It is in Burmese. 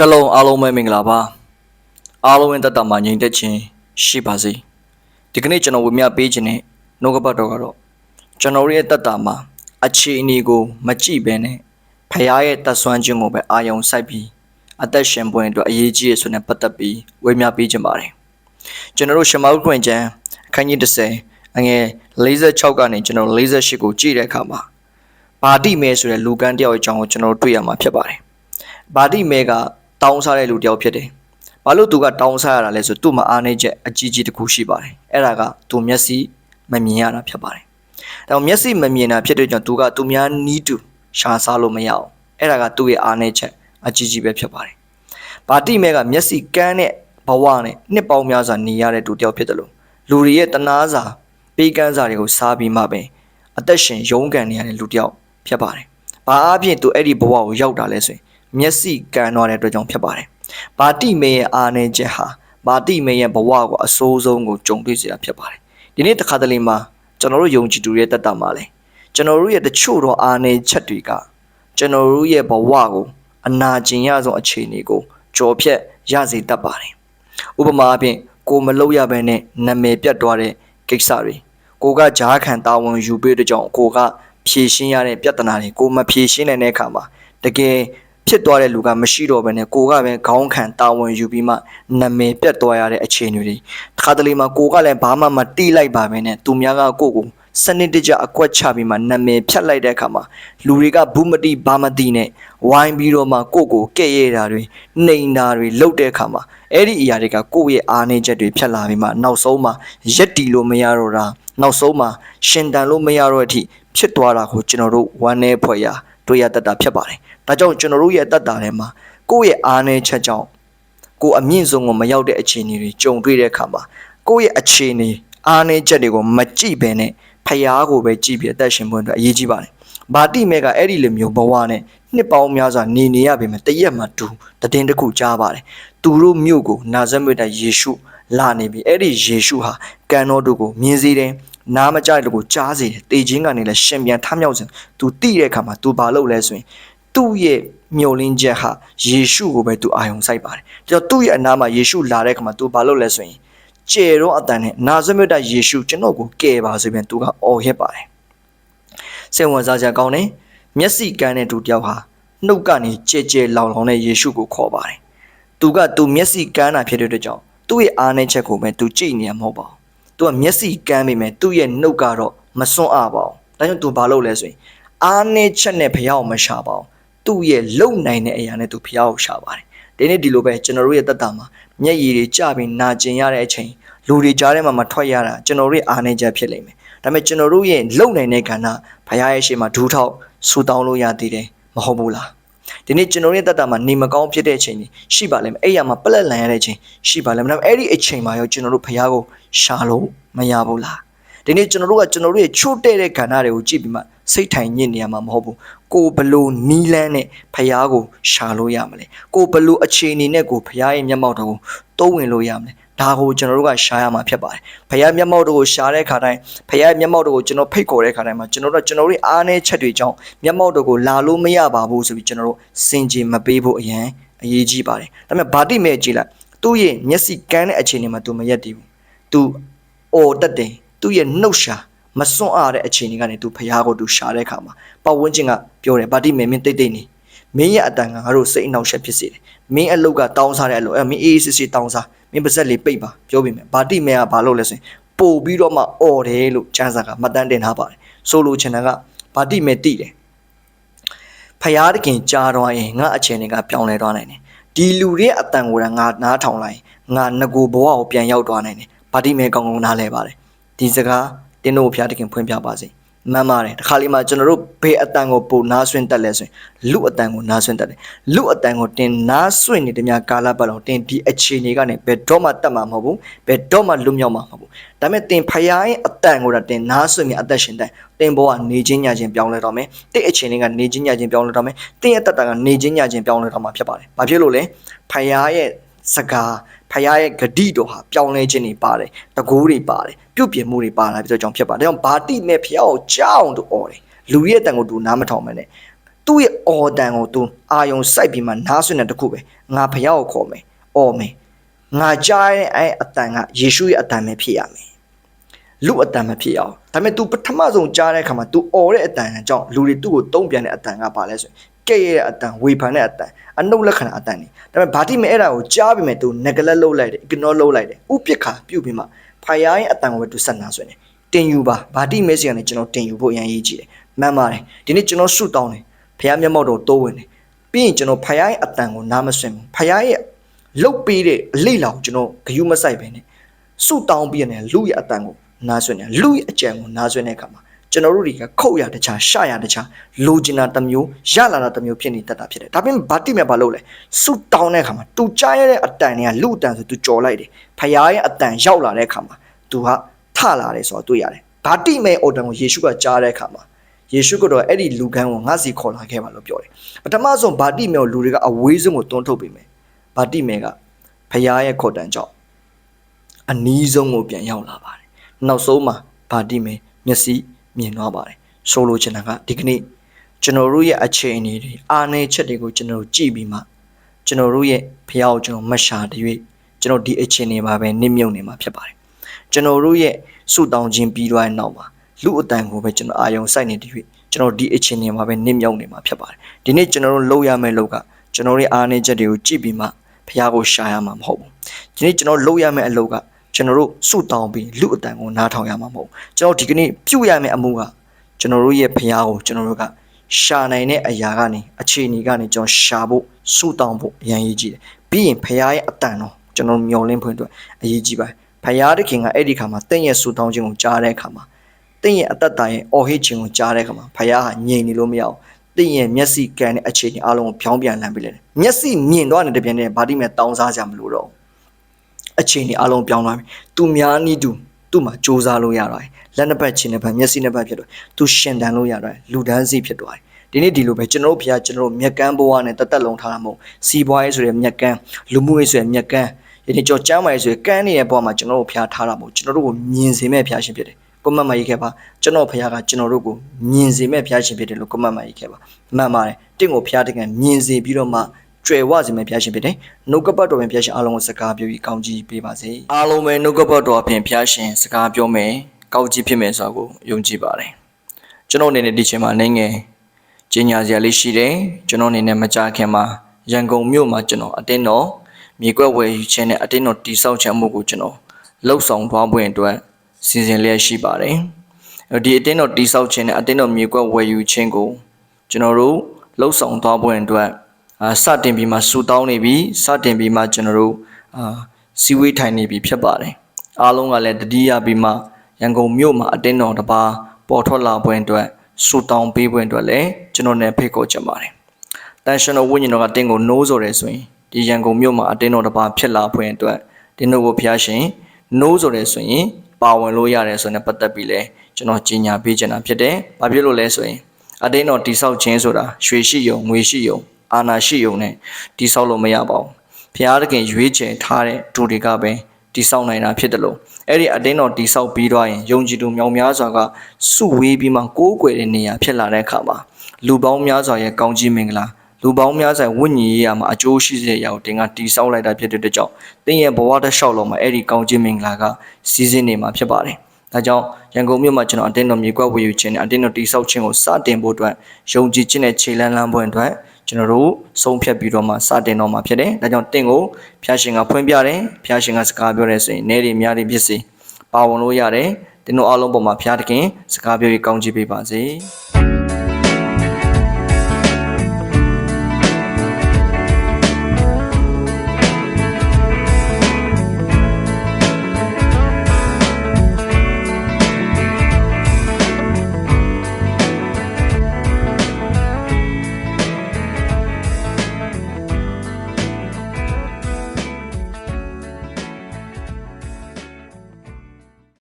ရှလုံအားလုံးပဲမင်္ဂလာပါအားလုံးဝင်တက်တာမှာညီတက်ချင်းရှိပါစေဒီကနေ့ကျွန်တော်ဝေမျှပေးခြင်းနဲ့နှုတ်ကပတ်တော်ကတော့ကျွန်တော်ရဲ့တက်တာမှာအခြေအနေကိုမကြည့်ဘဲနဲ့ဖခင်ရဲ့တက်ဆွမ်းခြင်းကိုပဲအာယုံစိုက်ပြီးအသက်ရှင်ပွင့်အတွက်အရေးကြီးရဆိုတဲ့ပတ်သက်ပြီးဝေမျှပေးခြင်းပါတယ်ကျွန်တော်တို့ရှမောက်ခွင့်ကျမ်းအခန်းကြီး30အငယ်46ကနေကျွန်တော်48ကိုကြည့်တဲ့အခါမှာဘာတိမဲဆိုတဲ့လူကန်းတယောက်အကြောင်းကိုကျွန်တော်တို့တွေ့ရမှာဖြစ်ပါတယ်ဘာတိမဲက တောင်းစားတဲ့လူတယောက်ဖြစ်တယ်။ဘာလို့သူကတောင်းစားရတာလဲဆိုသူ့မှာအားနည်းချက်အကြီးကြီးတစ်ခုရှိပါတယ်။အဲ့ဒါကသူမျက်စိမမြင်ရတာဖြစ်ပါတယ်။ဒါကြောင့်မျက်စိမမြင်တာဖြစ်တဲ့ကြောင့်သူကသူများနီးတူရှာစားလို့မရအောင်။အဲ့ဒါကသူ့ရဲ့အားနည်းချက်အကြီးကြီးပဲဖြစ်ပါတယ်။ဘာတိမဲကမျက်စိကန်းတဲ့ဘဝနဲ့နှစ်ပေါင်းများစွာနေရတဲ့သူတယောက်ဖြစ်တယ်လို့လူတွေရဲ့တနာစာပေးကမ်းစာတွေကိုစားပြီးမှပဲအသက်ရှင်ရုန်းကန်နေရတဲ့လူတယောက်ဖြစ်ပါတယ်။ဘာအဖြစ်သူအဲ့ဒီဘဝကိုရောက်တာလဲဆိုရင် မျက်စိကန်သွားတဲ့အတွက်ကြောင့်ဖြစ်ပါတယ်။ဘာတိမေရဲ့အာနေချက်ဟာဘာတိမေရဲ့ဘဝကိုအဆိုးဆုံးကိုကြုံတွေ့စေတာဖြစ်ပါတယ်။ဒီနေ့တစ်ခါတလေမှာကျွန်တော်တို့ယုံကြည်သူရဲ့တက်တာမှာလဲကျွန်တော်တို့ရဲ့တချို့သောအာနေချက်တွေကကျွန်တော်တို့ရဲ့ဘဝကိုအနာကျင်ရဆုံးအခြေအနေကိုကြော်ဖြတ်ရစေတတ်ပါတယ်။ဥပမာအဖြစ်ကိုမလုပ်ရဘဲနဲ့နာမည်ပြတ်သွားတဲ့ကိစ္စတွေကိုကဂျားခံတာဝန်ယူပေးတဲ့ကြောင့်ကိုကဖြေရှင်းရတဲ့ပြဿနာတွေကိုမဖြေရှင်းနိုင်တဲ့အခါမှာတကယ် ဖြစ်သွားတဲ့လူကမရှိတော့ဘဲနဲ့ကိုကပဲခေါင်းခံတာဝန်ယူပြီးမှနာမည်ပြတ်သွားရတဲ့အခြေအနေတွေတစ်ခါတလေမှာကိုကလည်းဘာမှမတိလိုက်ပါပဲနဲ့သူများကကိုကိုစနစ်တကျအကွက်ချပြီးမှနာမည်ဖြတ်လိုက်တဲ့အခါမှာလူတွေကဘူးမတိဘာမတိနဲ့ဝိုင်းပြီးတော့မှကိုကိုကဲ့ရဲ့တာတွေနှိမ်တာတွေလုပ်တဲ့အခါမှာအဲ့ဒီအရာတွေကကိုယ့်ရဲ့အားနည်းချက်တွေဖြတ်လာပြီးမှနောက်ဆုံးမှာရက်တီလို့မရတော့တာနောက်ဆုံးမှာရှင်တန်လို့မရတော့အထိဖြစ်သွားတာကိုကျွန်တော်တို့ဝမ်းနည်းဖွယ်ရာ တွေ့ရတတ်တာဖြစ်ပါတယ်။ဒါကြောင့်ကျွန်တော်တို့ရဲ့အသက်တာထဲမှာကိုယ့်ရဲ့အားနည်းချက်ကြောင့်ကိုယ်အမြင့်ဆုံးကိုမရောက်တဲ့အခြေအနေတွေကြုံတွေ့တဲ့အခါမှာကိုယ့်ရဲ့အခြေအနေအားနည်းချက်တွေကိုမကြည့်ဘဲနဲ့ဖျားကိုပဲကြည့်ပြီးအသက်ရှင်ဖို့အတွက်အရေးကြီးပါတယ်။ဘာတိမဲကအဲ့ဒီလိုမျိုးဘဝနဲ့နှစ်ပေါင်းများစွာနေနေရပေမဲ့တရက်မှတူတည်င်းတစ်ခုကြားပါတယ်။သူတို့မြို့ကိုနာဇရက်တဲ့ယေရှုလာနေပြီအဲ့ဒီယေရှုဟာကံတော်တို့ကိုမြင်စေတယ် နားမကြိုက်လို့ကိုကြားစေတယ်တေချင်းကနေလည်းရှင်ပြန်ထမြောက်စင်သူတိတဲ့အခါမှာသူဘာလုပ်လဲဆိုရင်သူ့ရဲ့မျောလင်းချက်ဟာယေရှုကိုပဲသူအာယုံစိုက်ပါတယ်။ဒါကြောင့်သူ့ရဲ့အနာမှာယေရှုလာတဲ့အခါမှာသူဘာလုပ်လဲဆိုရင်ကျေတော့အတန်နဲ့နာဇမြတ်တဲ့ယေရှုကျွန်တော်ကိုကယ်ပါဆိုပြန်သူကအော်ဟစ်ပါတယ်။စိတ်ဝင်စားစရာကောင်းတယ်။မျက်စိကန်းတဲ့သူတယောက်ဟာနှုတ်ကနေကြဲကြဲလောင်လောင်နဲ့ယေရှုကိုခေါ်ပါတယ်။သူကသူမျက်စိကန်းတာဖြစ်တဲ့အတွက်ကြောင့်သူ့ရဲ့အားနည်းချက်ကိုပဲသူကြိတ်နေမှာမဟုတ်ပါဘူး သူကမျက်စိကမ်းမိမယ်သူ့ရဲ့နှုတ်ကတော့မစွန့်အားပါဘူးဒါကြောင့်သူဘာလုပ်လဲဆိုရင်အားနဲ့ချက်နဲ့ဖျောက်မရှာပါဘူးသူ့ရဲ့လုံနိုင်တဲ့အရာနဲ့သူဖျောက်ရှာပါတယ်ဒီနေ့ဒီလိုပဲကျွန်တော်တို့ရဲ့တက်တာမှာမျက်ရည်တွေကျပြီးနာကျင်ရတဲ့အချိန်လူတွေကြားထဲမှာမထွက်ရတာကျွန်တော်တို့ရဲ့အားနေချက်ဖြစ်လိမ့်မယ်ဒါပေမဲ့ကျွန်တော်တို့ရဲ့လုံနိုင်တဲ့ကဏ္ဍဘုရားရဲ့ရှေ့မှာဒူးထောက်ဆူတောင်းလို့ရသေးတယ်မဟုတ်ဘူးလား ဒီနေ့ကျွန်တော်ရဲ့တက်တာမှာနေမကောင်းဖြစ်တဲ့အချိန်ကြီးရှိပါလိမ့်မယ်အဲ့ရမှာပလက်လန်ရတဲ့အချိန်ရှိပါလိမ့်မယ်ဒါပေမဲ့အဲ့ဒီအချိန်မှာရောကျွန်တော်တို့ဖះကိုရှာလို့မရဘူးလားဒီနေ့ကျွန်တော်တို့ကကျွန်တော်တို့ရဲ့ချို့တဲ့တဲ့ခန္ဓာတွေကိုကြည့်ပြီးမှစိတ်ထိုင်ညစ်နေရမှာမဟုတ်ဘူးကိုဘလို့နီးလန်းနဲ့ဖះကိုရှာလို့ရမလဲကိုဘလို့အခြေအနေနဲ့ကိုဖះရဲ့မျက်မှောက်တော်ကိုတိုးဝင်လို့ရမလဲ ဒါကိုကျွန်တော်တို့ကရှာရမှာဖြစ်ပါတယ်။ဖခင်မျက်မှောက်တို့ကိုရှာတဲ့ခါတိုင်းဖခင်မျက်မှောက်တို့ကိုကျွန်တော်ဖိတ်ခေါ်တဲ့ခါတိုင်းမှာကျွန်တော်တို့ကျွန်တော်တို့အားနည်းချက်တွေကြောင့်မျက်မှောက်တို့ကိုလာလို့မရပါဘူးဆိုပြီးကျွန်တော်တို့စင်ကြင်မပေးဖို့အရင်အရေးကြီးပါတယ်။ဒါပေမဲ့ဗာတိမဲကြည့်လိုက်သူ့ရဲ့မျက်စိကန်းတဲ့အခြေအနေမှာသူမရက်တည်ဘူး။ तू အော်တက်တယ်သူ့ရဲ့နှုတ်ရှာမစွန့်အားတဲ့အခြေအနေကနေ तू ဖခင်ကို तू ရှာတဲ့ခါမှာပတ်ဝန်းကျင်ကပြောတယ်ဗာတိမဲမင်းတိတ်တိတ်နေမင်းရဲ့အတန်ကငါတို့စိတ်အနှောက်အယှက်ဖြစ်စေတယ်။မင်းအလုတ်ကတောင်းစားတဲ့အလုပ်အဲမင်းအေးအေးဆေးဆေးတောင်းစား မင်းပါဇက်လေးပိတ်ပါပြောပြီးမယ်ဗာတိမဲကဘာလုပ်လဲဆိုရင်ပို့ပြီးတော့မှអော်တယ်လို့ကျမ်းစာကမှတ်တမ်းတင်ထားပါတယ်ဆိုလိုချင်တာကဗာတိမဲတိတယ်ဖယားတခင်ကြားတော့ရင်ငါအခြေအနေကပြောင်းလဲသွားနိုင်တယ်ဒီလူတွေအတန်ကိုငါနားထောင်လိုက်ငါငကိုဘဝကိုပြန်ရောက်သွားနိုင်တယ်ဗာတိမဲကောင်းကောင်းနားလဲပါတယ်ဒီစကားတင်းတို့ဖယားတခင်ဖွင့်ပြပါစေ မှန်ပါတယ်တခါလေးမှကျွန်တော်တို့ဘေးအတန်ကိုပိုနားဆွင့်တက်လဲဆိုရင်လူအတန်ကိုနားဆွင့်တက်တယ်လူအတန်ကိုတင်နားဆွင့်နေတဲ့များကာလပတ်လုံးတင်ဒီအခြေအနေကနေဘယ်တော့မှတက်မှာမဟုတ်ဘူးဘယ်တော့မှလွတ်မြောက်မှာမဟုတ်ဘူးဒါပေမဲ့တင်ဖယားရဲ့အတန်ကိုတော့တင်နားဆွင့်မြအသက်ရှင်တဲ့တင်ဘောကနေချင်းညချင်းပြောင်းလဲတော့မယ်တဲ့အခြေအနေကနေချင်းညချင်းပြောင်းလဲတော့မယ်တင်ရဲ့တက်တာကနေချင်းညချင်းပြောင်းလဲတော့မှာဖြစ်ပါတယ်ဘာဖြစ်လို့လဲဖယားရဲ့ စကားဖခင်ရဲ့ဂတိတော်ဟာပြောင်းလဲခြင်းတွေပါတယ်တကိုးတွေပါတယ်ပြုတ်ပြင်မှုတွေပါလာပြီးတော့ကြောင့်ဖြစ်ပါတယ်ဒါကြောင့်ဘာတိမဲ့ဖခင်ကိုကြောက်အောင်တူអော်တယ်လူရဲ့တန်ကိုသူနားမထောင်မနဲ့သူ့ရဲ့အော်တန်ကိုသူအာယုံစိုက်ပြီးမှနားဆွတဲ့တခုပဲငါဖခင်ကိုခေါ်မယ်အော်မယ်ငါကြားတဲ့အဲအတန်ကယေရှုရဲ့အတန်ပဲဖြစ်ရမယ်လူအတန်မဖြစ်အောင်ဒါပေမဲ့ तू ပထမဆုံးကြားတဲ့အခါမှာ तू អော်တဲ့အတန်ကြောင့်လူတွေသူ့ကိုတုံ့ပြန်တဲ့အတန်ကပါလဲဆိုရင် ကဲ့ရဲ့အတန်ဝေဖန်တဲ့အတန်အနုလက္ခဏာအတန်နေဒါပေမဲ့ဘာတိမဲအဲ့ဒါကိုကြားပြီးမဲ့ तू ငကလက်လှုပ်လိုက်တယ် ignore လှုပ်လိုက်တယ်ဥပိ္ပခါပြုတ်ပြီးမှဖယားရဲ့အတန်ကိုပဲ तू ဆက်နာဆွနေတင်ယူပါဘာတိမဲစီကနေကျွန်တော်တင်ယူဖို့အရင်ရေးကြည့်တယ်မှန်ပါတယ်ဒီနေ့ကျွန်တော်ဆုတောင်းတယ်ဖယားမျက်မှောက်တော်တိုးဝင်တယ်ပြီးရင်ကျွန်တော်ဖယားရဲ့အတန်ကိုနားမဆွင်ဘူးဖယားရဲ့လှုပ်ပေးတဲ့အလေးလောင်ကျွန်တော်ဂယုမဆိုင်ပဲနဲ့ဆုတောင်းပြီးရင်လူရဲ့အတန်ကိုနားဆွနေလူရဲ့အကြံကိုနားဆွနေအခါမှာ ကျွန်တော်တို့တွေကခုတ်ရတခြားရှရတခြားလိုချင်တာတစ်မျိုးရလာတာတစ်မျိုးဖြစ်နေတတ်တာဖြစ်တယ်ဒါပေမဲ့ဘာတိမဲ့ဘာလုပ်လဲဆုတောင်းတဲ့အခါမှာတူကြားရတဲ့အတန်တွေကလူအတန်ဆိုသူကြော်လိုက်တယ်ဖယားရဲ့အတန်ရောက်လာတဲ့အခါမှာသူကထလာတယ်ဆိုတော့တွေ့ရတယ်ဘာတိမဲ့အော်တန်ကိုယေရှုကကြားတဲ့အခါမှာယေရှုကတော့အဲ့ဒီလူကန်းကိုငါစီခေါ်လာခဲ့ပါလို့ပြောတယ်ပထမဆုံးဘာတိမဲ့ကိုလူတွေကအဝေးဆုံးကိုတွန်းထုတ်ပေးမယ်ဘာတိမဲ့ကဖယားရဲ့ခေါ်တန်ကြောင့်အနီးဆုံးကိုပြန်ရောက်လာပါတယ်နောက်ဆုံးမှာဘာတိမဲ့မျက်စိ မြင်သွားပါတယ်ဆိုလိုချင်တာကဒီကနေ့ကျွန်တော်တို့ရဲ့အခြေအနေတွေအားနည်းချက်တွေကိုကျွန်တော်တို့ကြည့်ပြီးမှကျွန်တော်တို့ရဲ့ဖျားကိုကျွန်တော်မရှာတရွေ့ကျွန်တော်ဒီအခြေအနေမှာပဲနစ်မြုပ်နေမှာဖြစ်ပါတယ်ကျွန်တော်တို့ရဲ့ဆုတောင်းခြင်းပြီးသွားတဲ့နောက်မှာလူအတန်ကိုပဲကျွန်တော်အာယုံစိုက်နေတရွေ့ကျွန်တော်ဒီအခြေအနေမှာပဲနစ်မြုပ်နေမှာဖြစ်ပါတယ်ဒီနေ့ကျွန်တော်တို့လုပ်ရမယ့်လုပ်ကကျွန်တော်ရဲ့အားနည်းချက်တွေကိုကြည့်ပြီးမှဖျားကိုရှာရမှာမဟုတ်ဘူးဒီနေ့ကျွန်တော်လုပ်ရမယ့်အလုပ်က ကျွန်တော်တို့ဆုတောင်းပြီးလူအတန်ကိုနားထောင်ရမှာမဟုတ်ဘူးကျွန်တော်ဒီကနေ့ပြုရမယ့်အမှုကကျွန်တော်တို့ရဲ့ဖျားကိုကျွန်တော်တို့ကရှာနိုင်တဲ့အရာကနေအခြေအနေကနေကျွန်တော်ရှာဖို့ဆုတောင်းဖို့အရင်ရေးကြည့်တယ်ပြီးရင်ဖျားရဲ့အတန်တော့ကျွန်တော်မျောလင်းဖွင့်အတွက်အရေးကြီးပါတယ်ဖျားတခင်ကအဲ့ဒီခါမှာတင့်ရဲ့ဆုတောင်းခြင်းကိုကြားတဲ့အခါမှာတင့်ရဲ့အသက်တာရဲ့အော်ဟစ်ခြင်းကိုကြားတဲ့အခါမှာဖျားဟာငြိမ်နေလို့မရအောင်တင့်ရဲ့မျက်စိကန်တဲ့အခြေအနေအလုံးကိုဖြောင်းပြန်လှမ်းပေးလိုက်တယ်မျက်စိမြင်တော့နေတဲ့ပြန်နဲ့ဗာတိမဲ့တောင်းစားကြမလို့တော့ အခြေအနေအလုံးပြောင်းသွားပြီသူများနီးသူသူ့မှာစ조사လို့ရတော့လက်နှစ်ပတ်ချင်းနှစ်ပတ်မျက်စိနှစ်ပတ်ဖြစ်တော့သူရှင်တန်လို့ရတော့လူဒန်းစီဖြစ်သွားတယ်ဒီနေ့ဒီလိုပဲကျွန်တော်တို့ဖခင်ကျွန်တော်တို့မြက်ကန်းဘဝနဲ့တသက်လုံးထားတာမဟုတ်စီးပွားရေးဆိုရယ်မြက်ကန်းလူမှုရေးဆိုရယ်မြက်ကန်းယနေ့ကြော်ကျမ်းပါရေးဆိုရယ်ကန်းနေတဲ့ဘဝမှာကျွန်တော်တို့ဖခင်ထားတာမဟုတ်ကျွန်တော်တို့ကိုမြင်စေမဲ့ဖခင်ရှင်ဖြစ်တယ်ကွန်မန့်မှာရေးခဲ့ပါကျွန်တော်ဖခင်ကကျွန်တော်တို့ကိုမြင်စေမဲ့ဖခင်ရှင်ဖြစ်တယ်လို့ကွန်မန့်မှာရေးခဲ့ပါမှန်ပါတယ်တင့်ကိုဖခင်တကယ်မြင်စေပြီးတော့မှ ကျွယ်ဝစေမယ့်ဘုရားရှင်ဖြစ်တယ်။နှုတ်ကပတ်တော်ဖြင့်ဘုရားရှင်အားလုံးကိုစကားပြောပြီးကောင်းကြီးပေးပါစေ။အားလုံးပဲနှုတ်ကပတ်တော်ဖြင့်ဘုရားရှင်စကားပြောမယ်။ကောင်းကြီးဖြစ်မယ်ဆိုတာကိုယုံကြည်ပါတယ်။ကျွန်တော်အနေနဲ့ဒီချိန်မှာနိုင်ငယ်ကျင်ညာစရာလေးရှိတယ်။ကျွန်တော်အနေနဲ့မကြခင်မှာရန်ကုန်မြို့မှာကျွန်တော်အတင်းတော်မြေကွက်ဝယ်ယူခြင်းနဲ့အတင်းတော်တိဆောက်ခြင်းမှုကိုကျွန်တော်လှုပ်ဆောင်သွားဖို့အတွက်စီစဉ်လျက်ရှိပါတယ်။အဲဒီအတင်းတော်တိဆောက်ခြင်းနဲ့အတင်းတော်မြေကွက်ဝယ်ယူခြင်းကိုကျွန်တော်တို့လှုပ်ဆောင်သွားဖို့အတွက် အာစတင်ပြီးမှဆူတောင်းနေပြီစတင်ပြီးမှကျွန်တော်တို့အာစီဝေးထိုင်နေပြီဖြစ်ပါတယ်အားလုံးကလည်းတတိယပြီးမှရန်ကုန်မြို့မှာအတင်းတော်တစ်ပါးပေါ်ထွက်လာပွဲအတွက်ဆူတောင်းပေးပွဲအတွက်လည်းကျွန်တော်နဲ့ဖိတ်ခေါ်ချင်ပါတယ်တန်ရှင်တော်ဝိညာဉ်တော်ကတင်းကိုနိုးဆိုတယ်ဆိုရင်ဒီရန်ကုန်မြို့မှာအတင်းတော်တစ်ပါးဖြစ်လာပွဲအတွက်တင်းတို့ကိုဖျားရှင်နိုးဆိုတယ်ဆိုရင်ပါဝင်လို့ရတယ်ဆိုတဲ့ပတ်သက်ပြီးလဲကျွန်တော်ကြီးညာပေးချင်တာဖြစ်တယ်။ဘာဖြစ်လို့လဲဆိုရင်အတင်းတော်တိဆောက်ခြင်းဆိုတာရွှေရှိယုံငွေရှိယုံ အာနာရှိယုံနဲ့တိဆောက်လို့မရပါဘူး။ဘုရားသခင်ရွေးချယ်ထားတဲ့ဒူတွေကပဲတိဆောက်နိုင်တာဖြစ်တယ်လို့အဲ့ဒီအတင်းတော်တိဆောက်ပြီးတော့ရင်ယုံကြည်သူမြောင်များစွာကစုဝေးပြီးမှကိုးကွယ်တဲ့နေရာဖြစ်လာတဲ့အခါမှာလူပေါင်းများစွာရဲ့ကောင်းကြီးမင်္ဂလာလူပေါင်းများစွာဝိညာဉ်ရေးရမှာအကျိုးရှိစေရအောင်တင်ကတိဆောက်လိုက်တာဖြစ်တဲ့အတွက်ကြောင့်တင်းရဲ့ဘဝတစ်လျှောက်လုံးမှာအဲ့ဒီကောင်းကြီးမင်္ဂလာကစီးစင်းနေမှာဖြစ်ပါတယ်။ဒါကြောင့်ရန်ကုန်မြို့မှာကျွန်တော်အတင်းတော်မြေကွက်ဝေယူခြင်းနဲ့အတင်းတော်တိဆောက်ခြင်းကိုစတင်ဖို့အတွက်ယုံကြည်ခြင်းနဲ့ခြေလန်းလန်းဖို့အတွက် ကျွန်တော်တို့ဆုံးဖြတ်ပြီးတော့မှစတင်တော့မှာဖြစ်တယ်။ဒါကြောင့်တင့်ကိုဖျားရှင်ကဖွင့်ပြတယ်။ဖျားရှင်ကစကားပြောတယ်ဆိုရင်နေရီများတွေဖြစ်စေပါဝင်လို့ရတယ်။တင်းတို့အားလုံးပေါ်မှာဖျားတခင်စကားပြောပြီးကောင်းချီးပေးပါစေ။